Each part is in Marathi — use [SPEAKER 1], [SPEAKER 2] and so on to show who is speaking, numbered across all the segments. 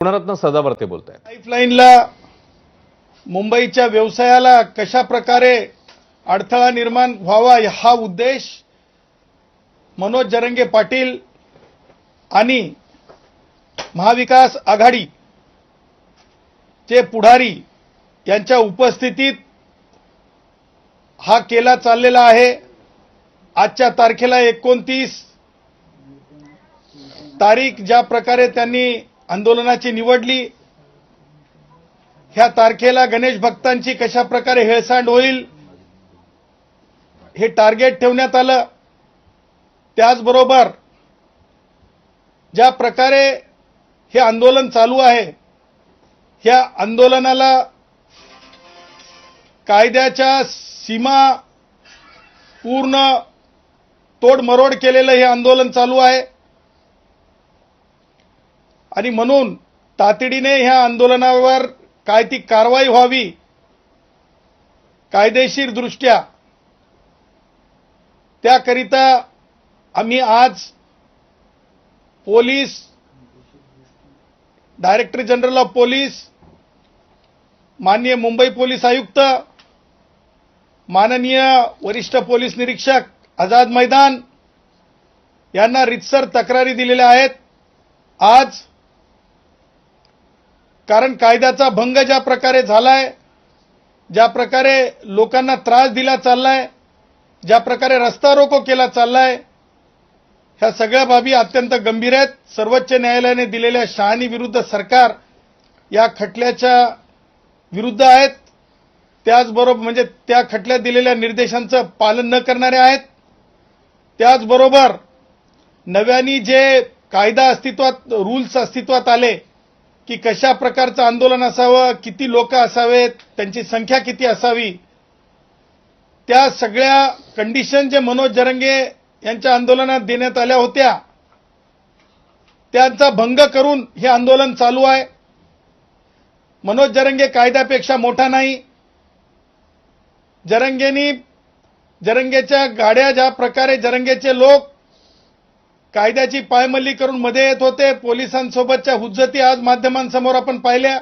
[SPEAKER 1] गुणरत्न सदावर्ते बोलत आहेत
[SPEAKER 2] लाईफलाईनला मुंबईच्या व्यवसायाला कशा प्रकारे अडथळा निर्माण व्हावा हा उद्देश मनोज जरंगे पाटील आणि महाविकास आघाडी चे पुढारी यांच्या उपस्थितीत हा केला चाललेला आहे. आजच्या तारखेला एकोणतीस तारीख ज्या प्रकारे त्यांनी आंदोलनाची निवडली. ह्या तारखेला गणेश भक्तांची कशा प्रकारे हेळसांड होईल हे टार्गेट ठेवण्यात आलं. त्याचबरोबर ज्या प्रकारे हे आंदोलन चालू आहे ह्या आंदोलनाला कायद्याच्या सीमा पूर्ण तोडमरोड केलेलं हे आंदोलन चालू आहे. आणि म्हणून तातडीने ह्या आंदोलनावर काय ती कारवाई व्हावी कायदेशीर दृष्ट्या त्याकरिता आम्ही आज police director general of police माननीय मुंबई पोलीस आयुक्त माननीय वरिष्ठ पोलीस निरीक्षक आझाद मैदान यांना रितसर तक्रारी दिलेल्या आहेत. आज कारण कायद्याचा भंग ज्या प्रकारे झालाय ज्या प्रकारे लोकांना त्रास दिला चाललाय ज्या प्रकारे रस्ता रोको केला चाललाय ह्या सगळ्या बाबी अत्यंत गंभीर आहेत. सर्वोच्च न्यायालयाने दिलेल्या शहाणी विरुद्ध सरकार या खटल्याच्या विरुद्ध आहेत. त्याचबरोबर म्हणजे त्या खटल्यात दिलेल्या निर्देशांचं पालन न करणारे आहेत. त्याचबरोबर नव्याने जे कायदा अस्तित्वात रूल्स अस्तित्वात आले की कशा प्रकारचं आंदोलन असावं किती लोक असावेत त्यांची संख्या किती असावी त्या सगळ्या कंडिशन जे मनोज जरंगे यांच्या आंदोलनात देण्यात आल्या होत्या त्यांचा भंग करून हे आंदोलन चालू आहे. मनोज जरंगे कायद्यापेक्षा मोठा नाही. जरंगेनी जरंगेच्या गाड्या ज्या प्रकारे जरंगेचे लोक कायद्याची पायमल्ली करून मध्ये येत होते. पोलिसांसोबतच्या हुज्जती आज माध्यमांसमोर आपण पाहिल्या.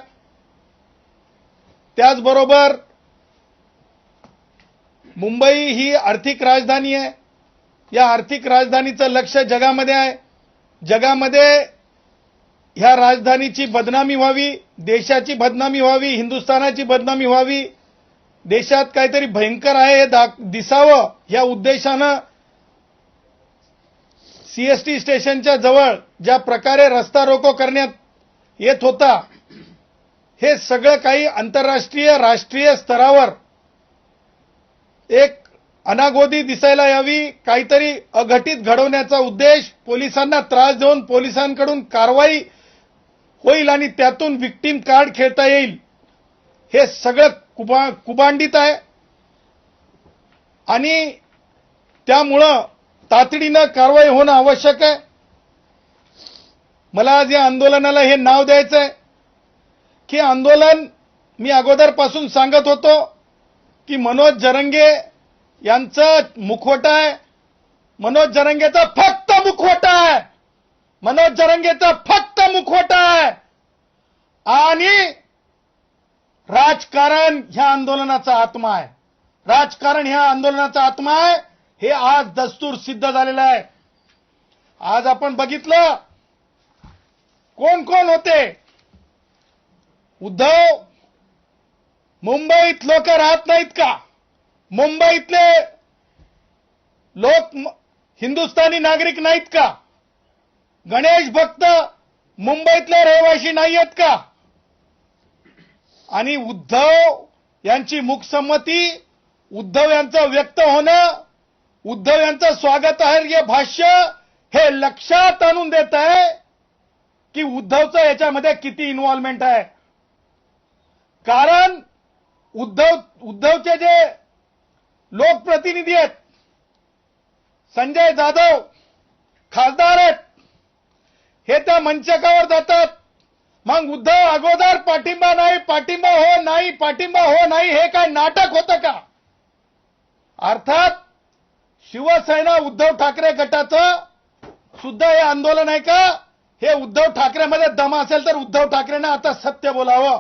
[SPEAKER 2] त्याचबरोबर मुंबई ही आर्थिक राजधानी आहे. या आर्थिक राजधानीचं लक्ष जगामध्ये आहे. जगामध्ये ह्या राजधानीची बदनामी व्हावी देशाची बदनामी व्हावी हिंदुस्थानाची बदनामी व्हावी देशात काहीतरी भयंकर आहे हे दिसावं या उद्देशानं सीएसटी स्टेशनच्या जवळ ज्या प्रकारे रस्ता रोको करण्यात येत होता हे सगळं काही आंतरराष्ट्रीय राष्ट्रीय स्तरावर एक अनागोदी दिसायला यावी काहीतरी अघटित घडवण्याचा उद्देश पोलिसांना त्रास देऊन पोलिसांकडून कारवाई होईल आणि त्यातून विक्टीम कार्ड खेळता येईल. हे सगळं कुबा कुबांडित आहे. आणि त्यामुळं तातडीनं कारवाई होणं आवश्यक आहे. मला आज या आंदोलनाला हे नाव द्यायचं आहे की आंदोलन मी अगोदरपासून सांगत होतो की मनोज जरंगे यांचं मुखवटा आहे. मनोज जरंगेचा फक्त मुखवटा आहे. मनोज जरंगेचा फक्त मुखवटा आहे. आणि राजकारण ह्या आंदोलनाचा आत्मा आहे. राजकारण ह्या आंदोलनाचा आत्मा आहे. हे आज दस्तूर सिद्ध झालेलं आहे. आज आपण बघितलं कोण कोण होते? उद्धव मुंबईत लोक राहत नाहीत का? मुंबईतले लोक हिंदुस्थानी नागरिक नाहीत का? गणेश भक्त मुंबईतले रहिवाशी नाही आहेत का? आणि उद्धव यांची मुखसंमती उद्धव यांचं व्यक्त होणं उद्धव यांचं स्वागतार्ह भाष्य हे लक्षात आणून देत आहे की उद्धवचं याच्यामध्ये किती इन्व्हॉल्वमेंट आहे. कारण उद्धव उद्धवचे जे लोकप्रतिनिधी आहेत संजय जाधव खासदार आहेत हे त्या मंचकावर जातात. मग उद्धव अगोदर पाठिंबा नाही पाठिंबा हो नाही पाठिंबा हो नाही हे काय नाटक होतं का? अर्थात शिवसेना उद्धव ठाकरे गटाचं सुद्धा हे आंदोलन आहे का? हे उद्धव ठाकरेमध्ये दम असेल तर उद्धव ठाकरेंना आता सत्य बोलावं.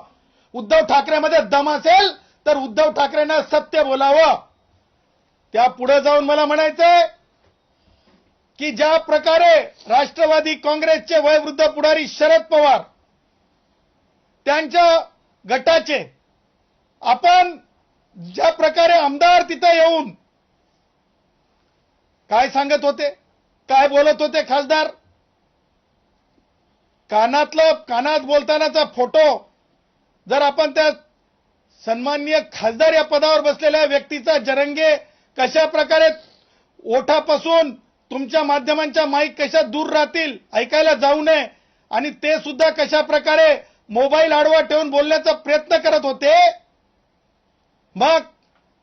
[SPEAKER 2] उद्धव ठाकरेमध्ये दम असेल तर उद्धव ठाकरेंना सत्य बोलावं. त्या पुढे जाऊन मला म्हणायचंय की ज्या प्रकारे राष्ट्रवादी काँग्रेसचे वयवृद्ध पुढारी शरद पवार त्यांच्या गटाचे आपण ज्या प्रकारे आमदार तिथं येऊन काय सांगत होते? काय बोलत होते खासदार? कानातलं कानात बोलतानाचा फोटो जर आपण त्या सन्माननीय खासदार या पदावर बसलेल्या व्यक्तीचा जरंगे कशा प्रकारे ओठापासून तुमच्या माध्यमांच्या माईक कशा दूर राहतील ऐकायला जाऊ नये आणि ते सुद्धा कशा प्रकारे मोबाईल आडवा ठेवून बोलण्याचा प्रयत्न करत होते मग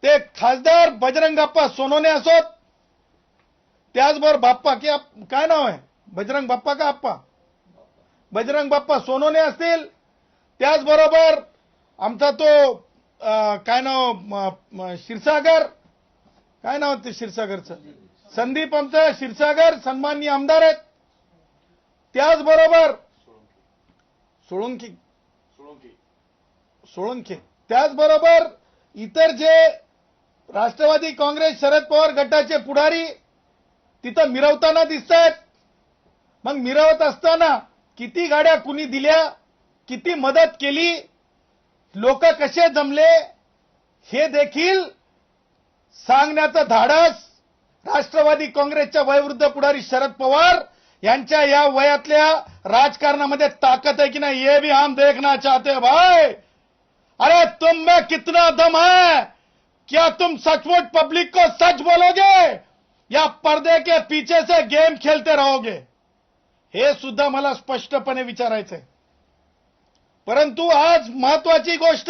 [SPEAKER 2] ते खासदार बजरंगाप्पा सोनोने असोत त्याचबरोबर बाप्पा की काय नाव आहे? बजरंग बाप्पा का आप्पा? बजरंग बाप्पा सोनवणे असतील. त्याचबरोबर आमचा तो काय नाव क्षीरसागर? काय नाव ते क्षीरसागरचं? संदीप आमचं क्षीरसागर सन्माननीय आमदार आहेत. त्याचबरोबर सोळंकी. सोळंके. त्याचबरोबर इतर जे राष्ट्रवादी काँग्रेस शरद पवार गटाचे पुढारी तिथं मिरवताना दिसतायत. मग मिरवत असताना किती गाड्या कुणी दिल्या किती मदत केली लोक कसे जमले हे देखील सांगण्याचं धाडस राष्ट्रवादी काँग्रेसच्या वयवृद्ध पुढारी शरद पवार यांच्या या वयातल्या राजकारणामध्ये ताकद आहे की नाही ये भी हम देखना चाहते भाई. अरे तुम में कितना दम है? क्या तुम सचमुच पब्लिक को सच बोलोगे? या पडदे के पीछे से गेम खेलते राहोगे. हे सुद्धा मला स्पष्टपणे विचारायचंय. परंतु आज महत्वाची गोष्ट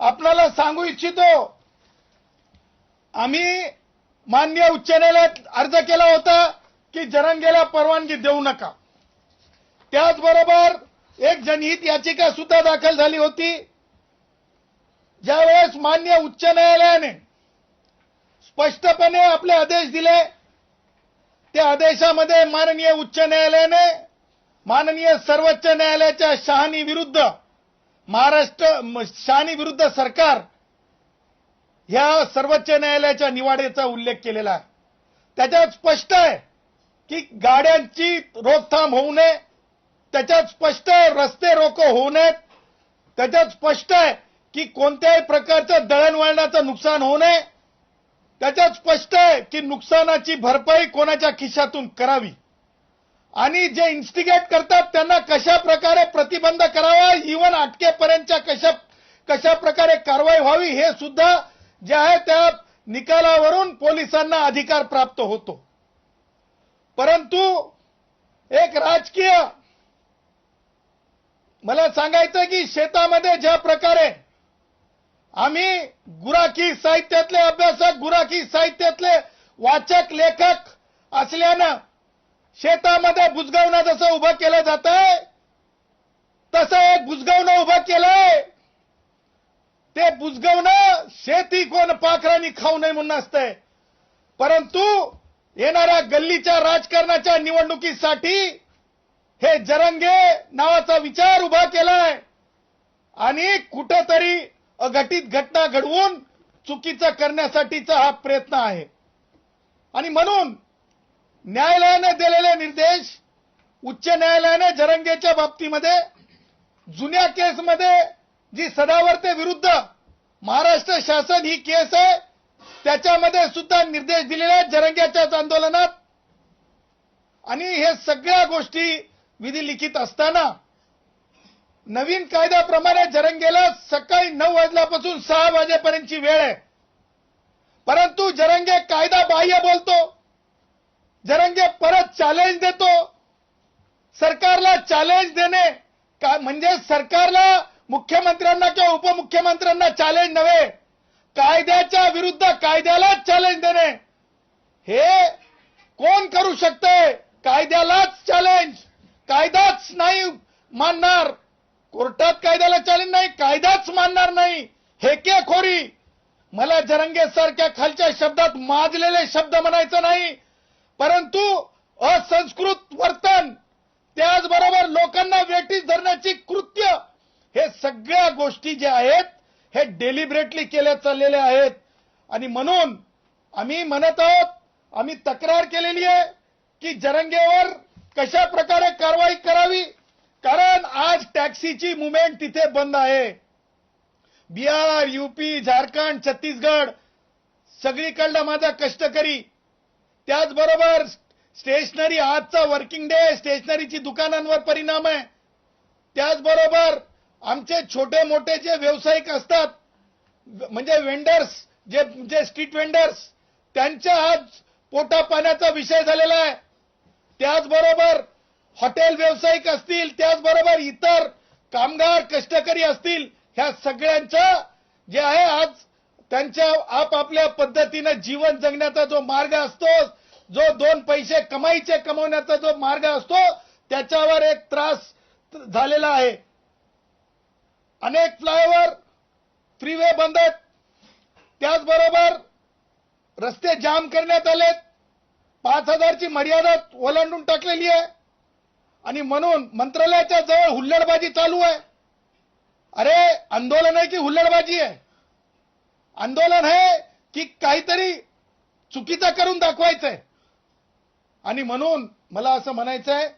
[SPEAKER 2] आपल्याला सांगू इच्छितो. आम्ही मान्य उच्च न्यायालयात अर्ज केला होता की जरंगेला परवानगी देऊ नका. त्याचबरोबर एक जनहित याचिका सुद्धा दाखल झाली होती. ज्यावेळेस मान्य उच्च न्यायालयाने स्पष्टपणे आपले आदेश दिले. त्या आदेशामध्ये माननीय उच्च न्यायालयाने माननीय सर्वोच्च न्यायालयाच्या शहानी विरुद्ध महाराष्ट्र शहानी विरुद्ध सरकार ह्या सर्वोच्च न्यायालयाच्या निवाड्याचा उल्लेख केलेला आहे. त्याच्यात स्पष्ट आहे की गाड्यांची रोकथाम होऊ नये त्याच्यात स्पष्ट आहे रस्ते रोको होऊ नयेत त्याच्यात स्पष्ट आहे की कोणत्याही प्रकारचं दळणवळणाचं नुकसान होऊ नये त्याच्यात स्पष्ट आहे की नुकसानाची भरपाई कोणाच्या खिशातून करावी? आणि जे इन्स्टिगेट करतात त्यांना कशा प्रकारे प्रतिबंध करावा? इव्हन अटकेपर्यंतच्या कशा कशा प्रकारे कारवाई व्हावी? हे सुद्धा जे आहे त्या निकालावरून पोलिसांना अधिकार प्राप्त होतो. परंतु एक राजकीय मला सांगायचं की शेतामध्ये ज्या प्रकारे आम्ही गुराखी साहित्यातले अभ्यासक गुराखी साहित्यातले वाचक लेखक असल्यानं शेतामध्ये बुजगावणं जसं उभं केलं जात तसं एक बुजगावणं उभं केलंय. ते बुजगावणं शेती कोण पाखरांनी खाऊ नये म्हणून असतंय. परंतु येणाऱ्या गल्लीच्या राजकारणाच्या निवडणुकीसाठी हे जरंगे नावाचा विचार उभा केलाय. आणि कुठंतरी अघटित घटना घडवून चुकीचं करण्यासाठीचा हा प्रयत्न आहे. आणि म्हणून न्यायालयाने दिलेले निर्देश उच्च न्यायालयाने जरंगेच्या बाबतीमध्ये जुन्या केसमध्ये जी सदावर्ते विरुद्ध महाराष्ट्र शासन ही केस आहे त्याच्यामध्ये सुद्धा निर्देश दिलेले आहेत जरंग्याच्याच आंदोलनात. आणि हे सगळ्या गोष्टी विधी लिखित असताना नवीन कायद्याप्रमाणे जरंगेला सकाळी नऊ वाजल्यापासून सहा वाजेपर्यंतची वेळ आहे. परंतु जरंगे कायदा बाह्य बोलतो. जरंगे परत चॅलेंज देतो. सरकारला चॅलेंज देणे का म्हणजे सरकारला मुख्यमंत्र्यांना किंवा उपमुख्यमंत्र्यांना चॅलेंज नव्हे. कायद्याच्या विरुद्ध कायद्यालाच चॅलेंज देणे. हे कोण करू शकते कायद्यालाच चॅलेंज कायदाच नाही मानणार. कोर्टात कायद्याला चालेल नाही कायदाच मानणार नाही. हेकेखोरी मला जरंगे सारख्या खालच्या शब्दात माजलेले शब्द म्हणायचं नाही. परंतु असंस्कृत वर्तन त्याचबरोबर लोकांना वेटीस धरण्याची कृत्य हे सगळ्या गोष्टी ज्या आहेत हे डेलिबरेटली केल्या चाललेल्या आहेत. आणि म्हणून आम्ही म्हणत आहोत आम्ही तक्रार केलेली आहे की जरंगेवर कशा प्रकारे कारवाई करावी कारण आज टॅक्सीची मुवमेंट तिथे बंद आहे. बिहार युपी झारखंड छत्तीसगड सगळीकडला माझा कष्टकरी. त्याचबरोबर स्टेशनरी आजचा वर्किंग डे स्टेशनरीची दुकानांवर परिणाम आहे. त्याचबरोबर आमचे छोटे मोठे जे व्यावसायिक असतात म्हणजे वेंडर्स जे जे स्ट्रीट वेंडर्स त्यांच्या आज पोटा पाण्याचा विषय झालेला आहे. त्याचबरोबर हॉटेल व्यावसायिक असतील त्याचबरोबर इतर कामगार कष्टकरी असतील ह्या सगळ्यांचं जे आहे आज त्यांच्या आपापल्या पद्धतीनं जीवन जगण्याचा जो मार्ग असतो जो दोन पैसे कमाईचे कमवण्याचा जो मार्ग असतो त्याच्यावर एक त्रास झालेला आहे. अनेक फ्लायओव्हर फ्रीवे बंद आहेत. त्याचबरोबर रस्ते जाम करण्यात आलेत. पाच हजारची मर्यादा ओलांडून टाकलेली आहे. आणि म्हणून मंत्रालयाच्या जवळ हुल्लडबाजी चालू आहे. अरे आंदोलन आहे की हुल्लडबाजी आहे? आंदोलन आहे की काहीतरी चुकीचं करून दाखवायचंय. आणि म्हणून मला असं म्हणायचं आहे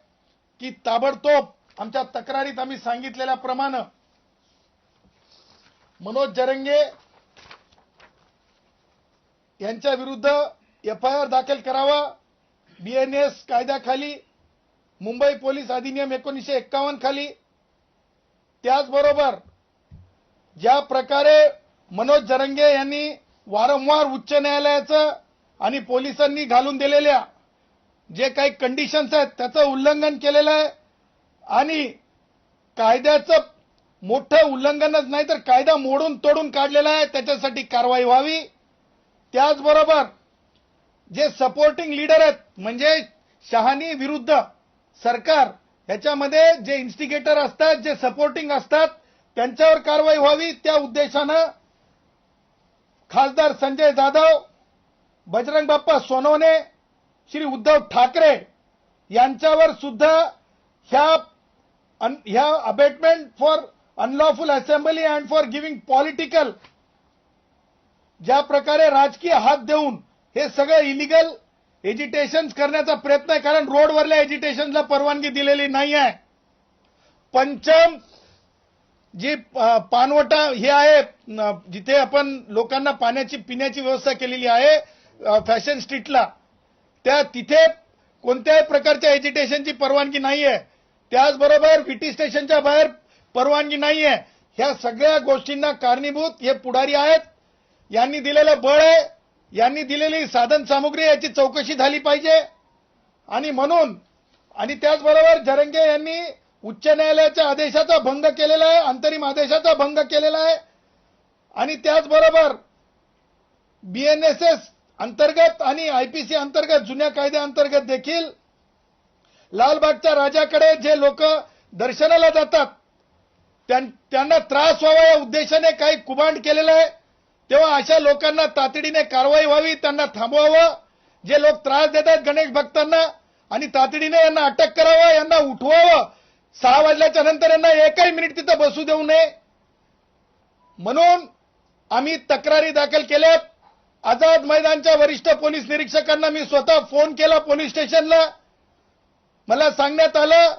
[SPEAKER 2] की ताबडतोब आमच्या तक्रारीत आम्ही सांगितलेल्याप्रमाणे मनोज जरंगे यांच्या विरुद्ध एफ आय आर दाखल करावा बीएनएस कायद्याखाली मुंबई पोलीस अधिनियम एकोणीसशे एक्कावन्न खाली. त्याचबरोबर ज्या प्रकारे मनोज जरंगे यांनी वारंवार उच्च न्यायालयाचं आणि पोलिसांनी घालून दिलेल्या जे काही कंडिशन्स आहेत त्याचं उल्लंघन केलेलं आहे. आणि कायद्याचं मोठं उल्लंघनच नाही तर कायदा मोडून तोडून काढलेला आहे त्याच्यासाठी कारवाई व्हावी. त्याचबरोबर जे सपोर्टिंग लीडर आहेत म्हणजे शहानी विरुद्ध सरकार याच्यामध्ये जे इन्स्टिगेटर असतात जे सपोर्टिंग असतात त्यांच्यावर कारवाई व्हावी त्या उद्देशानं खासदार संजय जाधव बजरंग बाप्पा सोनवणे श्री उद्धव ठाकरे यांच्यावर सुद्धा ह्या अन- ह्या abetment for unlawful assembly and for giving political ज्या प्रकारे राजकीय हात देऊन हे सगळं इलिगल एजिटेशन करण्याचा प्रयत्न आहे कारण रोडवरल्या एजिटेशनला परवानगी दिलेली नाही आहे पंचम जी पानवटा हे आहे जिथे आपण लोकांना पाण्याची पिण्याची व्यवस्था केलेली आहे फॅशन स्ट्रीटला. त्या तिथे कोणत्याही प्रकारच्या एजिटेशनची परवानगी नाही आहे त्याचबरोबर व्हीटी स्टेशनच्या बाहेर परवानगी नाही आहे ह्या सगळ्या गोष्टींना कारणीभूत हे पुढारी आहेत. यांनी दिलेलं बळ आहे. यांनी दिलेली साधन सामुग्री याची चौकशी झाली पाहिजे. आणि म्हणून आणि त्याचबरोबर जरंगे यांनी उच्च न्यायालयाच्या आदेशाचा भंग केलेला आहे अंतरिम आदेशाचा भंग केलेला आहे. आणि त्याचबरोबर बीएनएसएस अंतर्गत आणि आयपीसी अंतर्गत जुन्या कायद्याअंतर्गत देखील लालबागच्या राजाकडे जे लोक दर्शनाला जातात त्यां- त्यांना त्रास व्हावा या उद्देशाने काही कुबांड केलेलं आहे. तेव्हा अशा लोकांना तातडीने कारवाई व्हावी त्यांना थांबवावं. जे लोक त्रास देतात गणेश भक्तांना आणि तातडीने यांना अटक करावं यांना उठवावं. सहा वाजल्याच्या नंतर यांना एकही मिनिट तिथं बसू देऊ नये. म्हणून आम्ही तक्रारी दाखल केल्यात. आझाद मैदानच्या वरिष्ठ पोलीस निरीक्षकांना मी स्वतः फोन केला पोलीस स्टेशनला. मला सांगण्यात आलं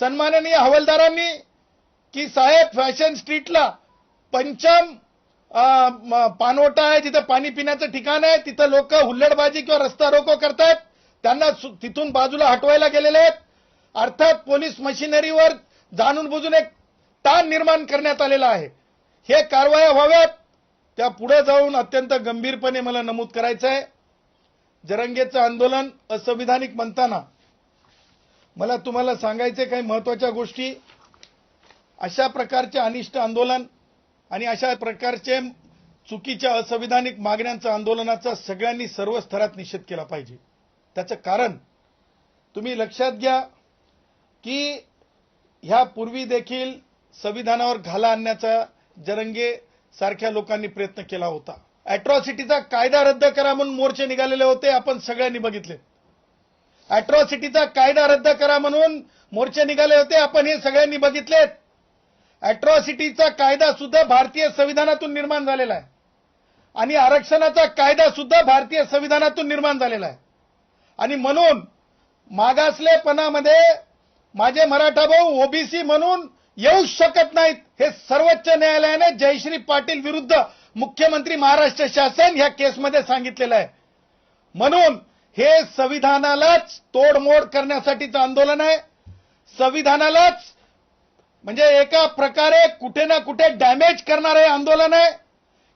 [SPEAKER 2] सन्माननीय हवालदारांनी की साहेब फॅशन स्ट्रीटला पंचम पानवटा आहे तिथं पाणी पिण्याचं ठिकाण आहे तिथं लोक हुल्लडबाजी किंवा रस्ता रोको करतायत त्यांना तिथून बाजूला हटवायला गेलेले आहेत. अर्थात पोलीस मशिनरीवर जाणून बुजून एक ताण निर्माण करण्यात आलेला आहे. हे कारवाया व्हाव्यात. त्या पुढे जाऊन अत्यंत गंभीरपणे मला नमूद करायचं आहे जरंगेचं आंदोलन असंविधानिक म्हणताना मला तुम्हाला सांगायचे काही महत्त्वाच्या गोष्टी. अशा प्रकारचे अनिष्ट आंदोलन आणि अशा प्रकारचे चुकीच्या असंविधानिक मागण्यांचं आंदोलनाचा सगळ्यांनी सर्व स्तरात निषेध केला पाहिजे. त्याचं कारण तुम्ही लक्षात घ्या की ह्या पूर्वी देखील संविधानावर घाला आणण्याचा जरंगे सारख्या लोकांनी प्रयत्न केला होता. अॅट्रॉसिटीचा कायदा रद्द करा म्हणून मोर्चे निघालेले होते आपण सगळ्यांनी बघितले. अॅट्रॉसिटीचा कायदा रद्द करा म्हणून मोर्चे निघाले होते आपण हे सगळ्यांनी बघितलेत. अॅट्रॉसिटीचा कायदा सुद्धा भारतीय संविधानातून निर्माण झालेला आहे. आणि आरक्षणाचा कायदा सुद्धा भारतीय संविधानातून निर्माण झालेला आहे. आणि म्हणून मागासलेपणामध्ये माझे मराठा भाऊ ओबीसी म्हणून येऊ शकत नाहीत हे सर्वोच्च न्यायालयाने जयश्री पाटील विरुद्ध मुख्यमंत्री महाराष्ट्र शासन ह्या केसमध्ये सांगितलेलं आहे. म्हणून हे संविधानालाच तोडमोड करण्यासाठीचं आंदोलन आहे. संविधानालाच म्हणजे एका प्रकारे कुठे ना कुठे डॅमेज करणारे आंदोलन आहे.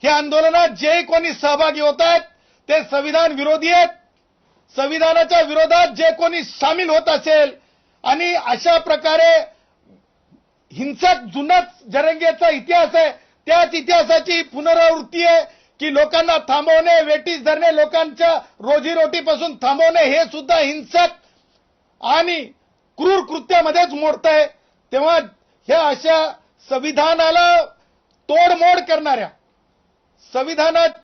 [SPEAKER 2] हे आंदोलनात जे कोणी सहभागी होत आहेत ते संविधान विरोधी आहेत. संविधानाच्या विरोधात जे कोणी सामील होत असेल आणि अशा प्रकारे हिंसक जुनाच जरंगेचा इतिहास आहे त्याच इतिहासाची पुनरावृत्ती आहे की लोकांना थांबवणे वेटीस धरणे लोकांच्या रोजीरोटीपासून थांबवणे हे सुद्धा हिंसक आणि क्रूर कृत्यामध्येच मोडत आहे तेव्हा ह्या अशा संविधानाला तोडमोड करणाऱ्या संविधानात